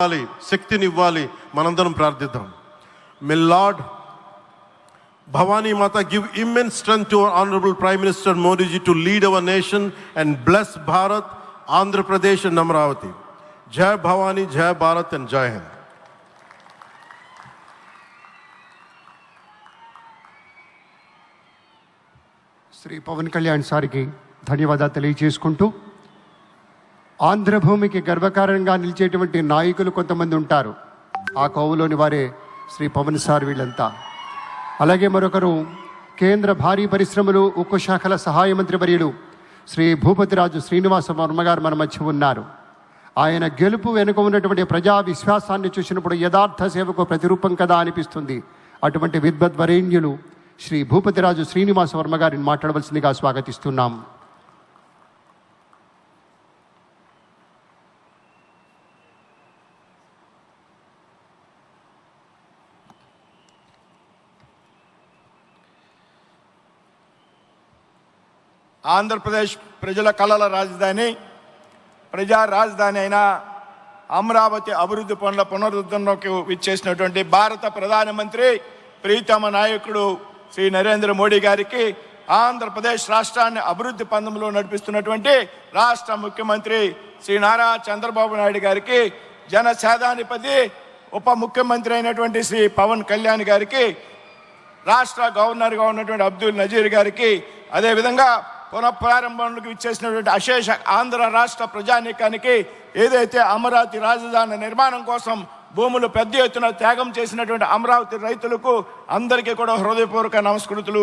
ఇవ్వాలి శక్తిని ఇవ్వాలి మనందరం ప్రార్థిద్దాం. May lord Bhavani Mata give immense strength to honourable prime minister Modiji to lead our nation and bless Bharat Andhra Pradesh and Amaravati Jaya Bhavani Jaya Bharat and Jaya Hind Shri Pawan Kalyan సార్కి ధన్యవాదాలు తెలియజేసుకుంటూ ఆంధ్రభూమికి గర్వకారణంగా నిలిచేటువంటి నాయకులు కొంతమంది ఉంటారు. ఆ కోవలోని వారే Shri Pawan sir వీళ్ళంతా. అలాగే మరొకరు కేంద్ర భారీ పరిశ్రమలు ఉక్కు శాఖల సహాయ మంత్రి వర్యులు శ్రీ భూపతిరాజు శ్రీనివాస వర్మగారు మన మధ్య ఉన్నారు. ఆయన గెలుపు వెనుక ఉన్నటువంటి ప్రజా విశ్వాసాన్ని చూసినప్పుడు యథార్థ సేవకు ప్రతిరూపం కదా అనిపిస్తుంది. అటువంటి విద్వద్వరేణ్యులు శ్రీ భూపతిరాజు శ్రీనివాస వర్మ గారిని మాట్లాడవలసిందిగా స్వాగతిస్తున్నాం. ఆంధ్రప్రదేశ్ ప్రజల కళల రాజధాని ప్రజా రాజధాని అయిన అమరావతి అభివృద్ధి పనుల పునరుద్ధరణకు విచ్చేసినటువంటి భారత ప్రధానమంత్రి ప్రీతమ నాయకుడు శ్రీ నరేంద్ర మోడీ గారికి ఆంధ్రప్రదేశ్ రాష్ట్రాన్ని అభివృద్ధి పందంలో నడిపిస్తున్నటువంటి రాష్ట్ర ముఖ్యమంత్రి శ్రీ నారా చంద్రబాబు నాయుడు గారికి జనసేనాధిపతి ఉప ముఖ్యమంత్రి అయినటువంటి శ్రీ పవన్ కళ్యాణ్ గారికి రాష్ట్ర గవర్నర్గా ఉన్నటువంటి అబ్దుల్ నజీర్ గారికి అదేవిధంగా పునఃప్రారంభంలోకి ఇచ్చేసినటువంటి అశేష ఆంధ్ర రాష్ట్ర ప్రజానీకానికి ఏదైతే అమరావతి రాజధాని నిర్మాణం కోసం భూములు పెద్ద ఎత్తున త్యాగం చేసినటువంటి అమరావతి రైతులకు అందరికీ కూడా హృదయపూర్వక నమస్కృతులు.